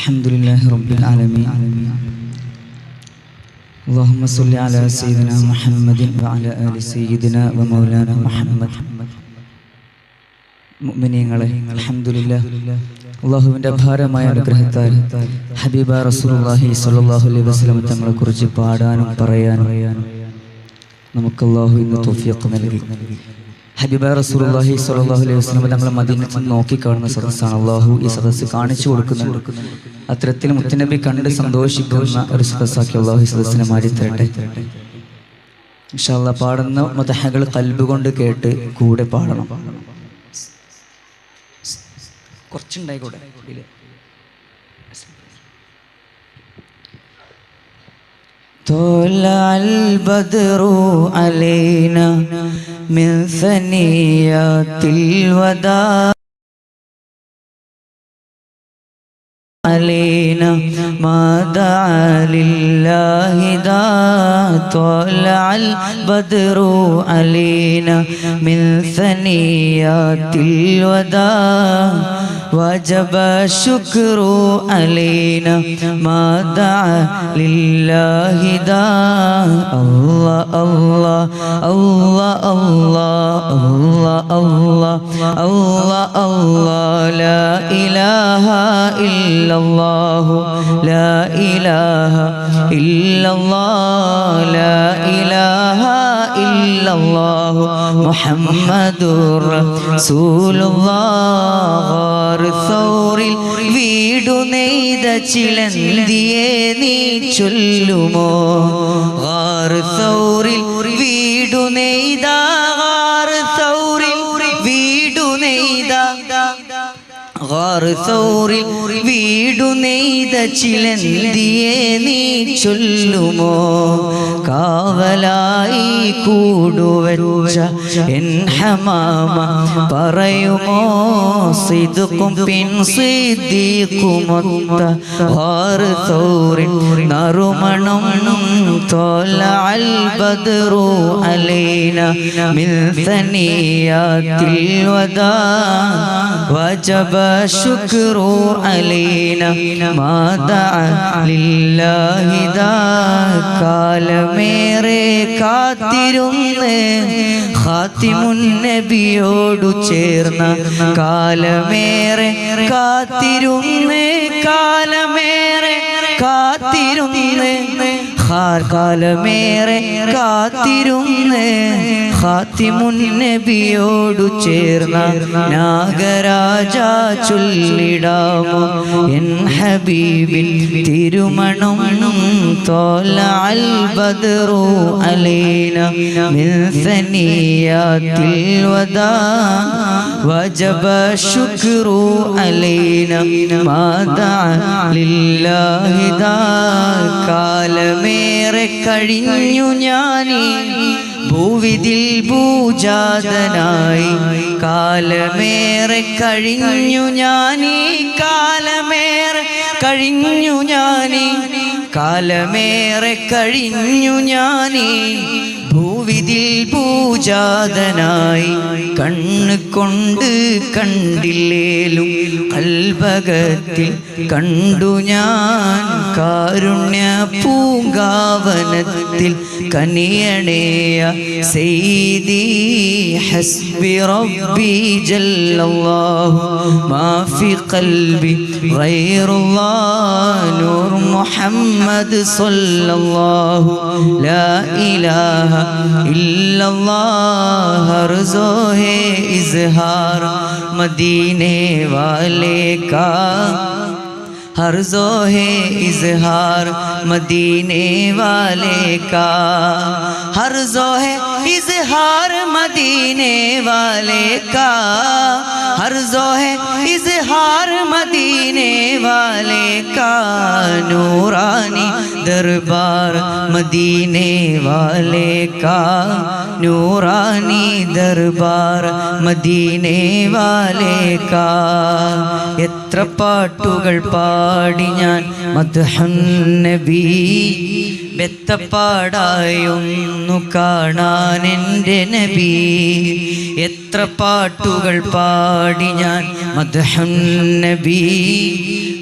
الحمد لله رب العالمين اللهم صل على سيدنا محمد وعلى آل سيدنا ومولانا محمد മുഅ്മിനീങ്ങളെ അൽഹംദുലില്ലാഹ് അള്ളാഹുവിൻ്റെ അപാരമായ അനുഗ്രഹത്താൽ ഹബീബ റസൂലുള്ളാഹി സ്വല്ലല്ലാഹു അലൈഹി വസല്ലം തങ്ങളെ കുറിച്ച് പാടാനും പറയാനും നമുക്ക് അള്ളാഹു ഇന്ന് തൗഫീഖ് നൽകി ഹബീബ റസൂലുള്ളാഹി സ്വല്ലല്ലാഹു അലൈഹി വസല്ലം നമ്മൾ മദീനത്തിൽ നോക്കി കാണുന്ന സദസ്സാണ്. അള്ളാഹു ഈ സദസ്സ് കാണിച്ചു കൊടുക്കുന്നുണ്ട്. അത്തരത്തിൽ മുത്തനബി കണ്ട് സന്തോഷിക്കുന്ന ഒരു സദസ്സാക്കി അള്ളാഹു ഈ സദസ്സിനെ മാറ്റി തരട്ടെ ഇൻഷാല്ലാ പാടുന്ന മതഹകൾ കൽബ് കൊണ്ട് കേട്ട് കൂടെ പാടണം. കുറച്ചുണ്ടായിക്കൂടെ طلع البدر علينا من ثنيات الوداع علينا. ما دعا لله دا طلع البدر علينا من ثنيات الوداع وجب الشكر علينا ما دعا لله دا الله الله الله الله الله الله الله الله. لا إله إلا الله لا إله إلا الله لا إله ഇല്ലല്ലാഹു മുഹമ്മദുർ റസൂലുള്ളാഹ് സൗറിൽ വീടു നെയ്ത ചിലന്തിയെ നീ ചൊല്ലുമോ? സൗറിൽ വീടു നെയ്താ ഫർസോറിൽ വീടു നെയ്ത ചിലന്തിയെ നീ ചൊല്ലുമോ? കാവലായി കൂടുവരുവച്ച എൻ ഹമാമ പറയുമോ? സിതുക്കും പിൻ സിദ്ദീഖുമൊത്ത ഫർസോറിൻ നറുമണം തോല അൽബദ്റു അലൈന മിൻ സനിയാത്തിൽ വദാ വജബ الشكر علينا ما دعا لله دا കാലമേറെ കാത്തിരുന്ന് ഖാത്തിമുന്നബിയോടു ചേർന്ന കാലമേറെ കാത്തിരുന്ന് കാലമേറെ കാത്തിരുന്ന് ഹാർ കാലമേറെ കാത്തിരുന്ന് ഖാത്തിമുന്നബിയോടു ചേർന്ന നാഗരാജ ചൊല്ലിടാമോ? എൻ ഹബീബിൽ തിരുമണം തോല അൽ അലീന അലൈന മിൻ സനിയാത്തിൽ വദാ വജബ ശുക്റു അലീന മാദ ലില്ലാഹി ദാ കാലമേറെ കഴിഞ്ഞു ഞാനീ ഭൂവിതിൽ പൂജാതനായി കാലമേറെ കഴിഞ്ഞു ഞാനീ കാലമേറെ കഴിഞ്ഞു ഞാനീ. കാലമേറെ കഴിഞ്ഞു ഞാനീ. ഭൂവിതിൽ പൂജാതനായി കണ്ണ് കൊണ്ട് കണ്ടില്ലേലും കൽഭകത്തിൽ കണ്ടു ഞാൻ. കാരുണ്യ പൂങ്കാവനത്തിൽ കനിയണേയ സെയ്തി ഹസ്ബി റബ്ബി മാഫി ഗൈറുല്ലാഹ് നൂർ മുഹമ്മദ് സൊല്ലാഹു ലാ ഇലാഹ इल्लल्लाह हर जो है इजहार मदीने वाले का हर जो है इजहार मदीने वाले का। हर जो है इजहार मदीने वाले का। हर जो है इजहार मदीने वाले का। नूरानी दरबार मदीने वाले का। नूरानी दरबार मदीने वाले का എത്ര പാട്ടുകൾ പാടി ഞാൻ മദ്ഹന്നബി ബെത്തപ്പാടായൊന്നു കാണാൻ എൻ്റെ നബി എത്ര പാട്ടുകൾ പാടി ഞാൻ മദ്ഹന്നബി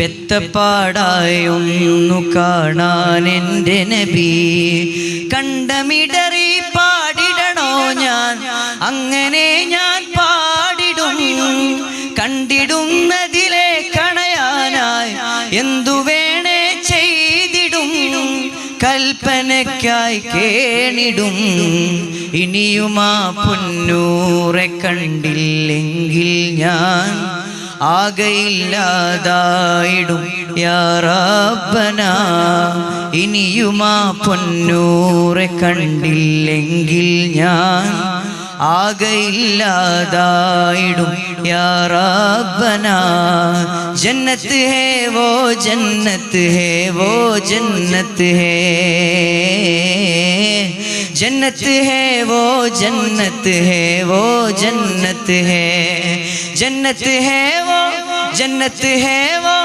ബെത്തപ്പാടായൊന്നു കാണാൻ എൻ്റെ നബി കണ്ടമിടറി പാടിടണോ ഞാൻ അങ്ങനെ ഞാൻ പാടിടും. കണ്ടിടുന്നതിലെ കണയാനായി എന്തു വേണേ ചെയ്തിടും. കൽപ്പനയ്ക്കായി കേണിടും. ഇനിയുമാ പൊന്നൂറെ കണ്ടില്ലെങ്കിൽ ഞാൻ ആകയില്ലാതായിടും. യാറാപ്പന ഇനിയുമാ പൊന്നൂറെ കണ്ടില്ലെങ്കിൽ ഞാൻ ആകയില്ലാതായിടും. യാറാബന ജന്നത്ത് ഹേ വോ ജന്നത്ത് ഹേ വോ ജന്നത്ത് ഹേ. ജന്നത്ത് ഹേ വോ ജന്നത്ത് ഹേ വോ ജന്നത്ത് ഹേ. ജന്നത്ത് ഹേ വോ ജന്നത്ത് ഹേ വോ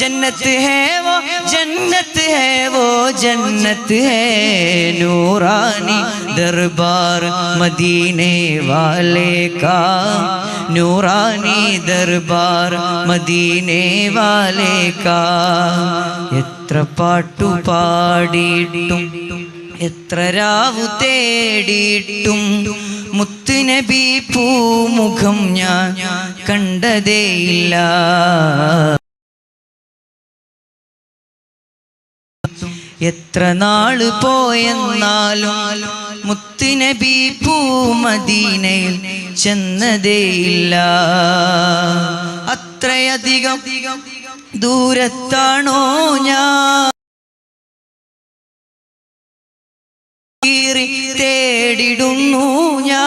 ജന്നത്ത് ഹേ വോ ജന്നത്ത് ഹേ വോ ജന്നത്ത് ഹേ നൂറാനി ദർബാർ മദീനെ വാലേ കാ. നൂറാനി ദർബാർ മദീനെ വാലേ കാ. എത്ര പാട്ടു പാടിയിട്ടും എത്ര രാവു തേടിയിട്ടും മുത്തുനബി പൂമുഖം ഞാൻ കണ്ടതേയില്ല. എത്ര നാൾ പോയെന്നാലും മുത്തുനബി പൂമദീനയിൽ ചെന്നതേയില്ല. അത്രയധികം ദൂരത്താണോ ഞാൻ? തേടിടുന്നു ഞാൻ.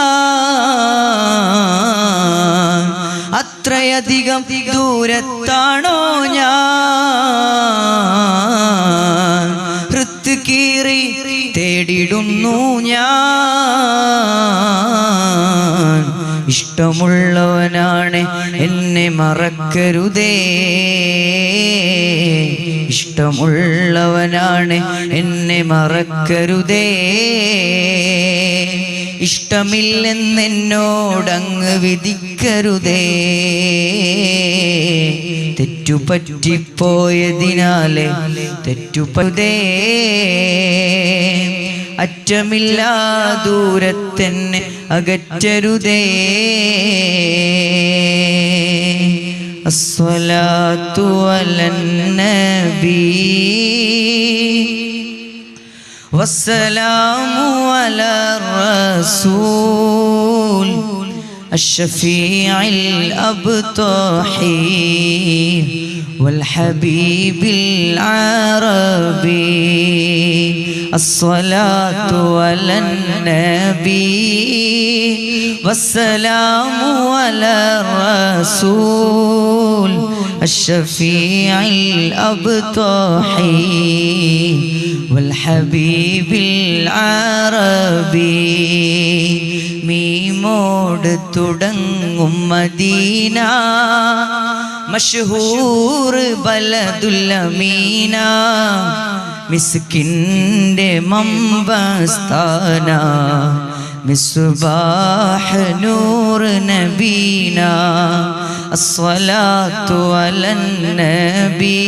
അത്രയധികം ദൂരത്താണോ തേടിടുന്നു ഞാൻ. ഇഷ്ടമുള്ളവനാണ് എന്നെ മറക്കരുതേ. ഇഷ്ടമുള്ളവനാണ് എന്നെ മറക്കരുതേ. ഇഷ്ടമില്ലെന്നെന്നോടങ്ങ് വിധിക്കരുതേ. തെറ്റുപറ്റിപ്പോയതിനാലെ തെറ്റുപതേ അറ്റമില്ലാ ദൂരത്തെന്നെ അകറ്റരുതേ الصلاة على النبي والسلام على الرسول الشفيع الأبطحي والحبيب العربي الصلاة على النبي والسلام على الرسول الشفيع الأبطحي والحبيب العربي മീമോട് തുടങ്ങും മദീന മഷഹൂർ ബലദുല്ലമീന മിസ്കിൻ്റെ മമ്പസ്ഥാന മിസ്ബാഹ് നൂർ നബീന الصلاة على النبي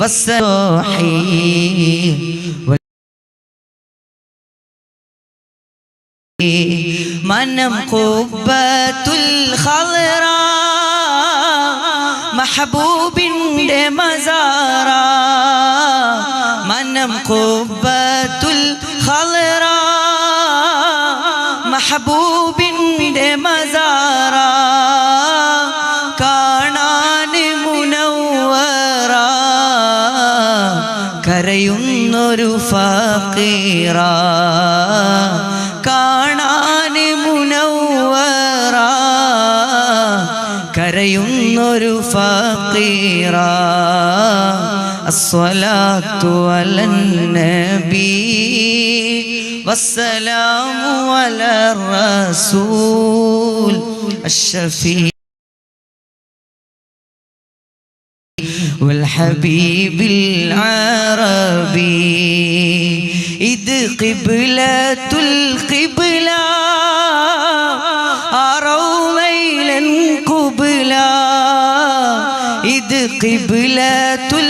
والصحيح മനം കുബത്തുൽ ഖളറ മഹബൂബിൻ്റെ മസാറ മനം കുബത്തുൽ ഖളറ മഹബൂബിന്റെ മസാറ കാണാൻ മുനവ്വറ കരയുന്നൊരു ഫീറ കാണാൻ മുനവ്വറ കരയുന്നൊരു ഫീറ الصلاة على النبي والسلام على الرسول الشفيع والحبيب العربي. إذ قبلة القبلة أروا ميلا قبلة. إذ قبلة القبلة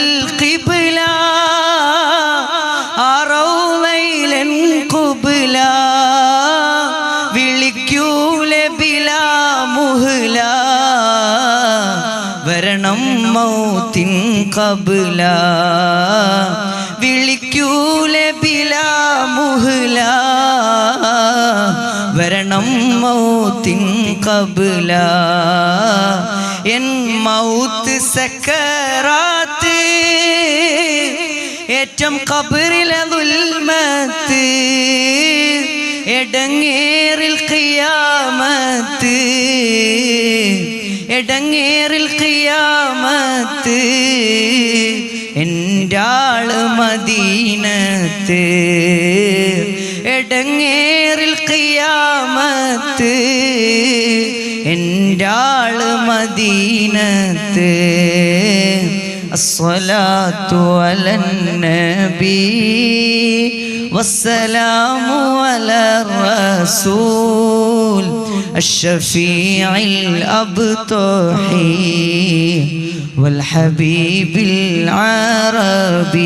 കബില. വിളിക്കൂലെ ബില മുഹ്ല. വരണം മൗത്തിൻ കബല. N mouth സക്കറാത്ത്. ഏറ്റം കബറിലെ ദുൽമത്ത്. എടങ്ങേറിൽ ഖിയാമത്ത്. എടങ്ങേറിൽ ഖിയാമത്ത് എൻ്റാള് മദീനത്ത് എടങ്ങേറിൽ ഖിയാമത്ത് എൻ്റാള് മദീനത്ത് الصلاة على النبي والسلام على الرسول الشفيع الأبطحي والحبيب العربي.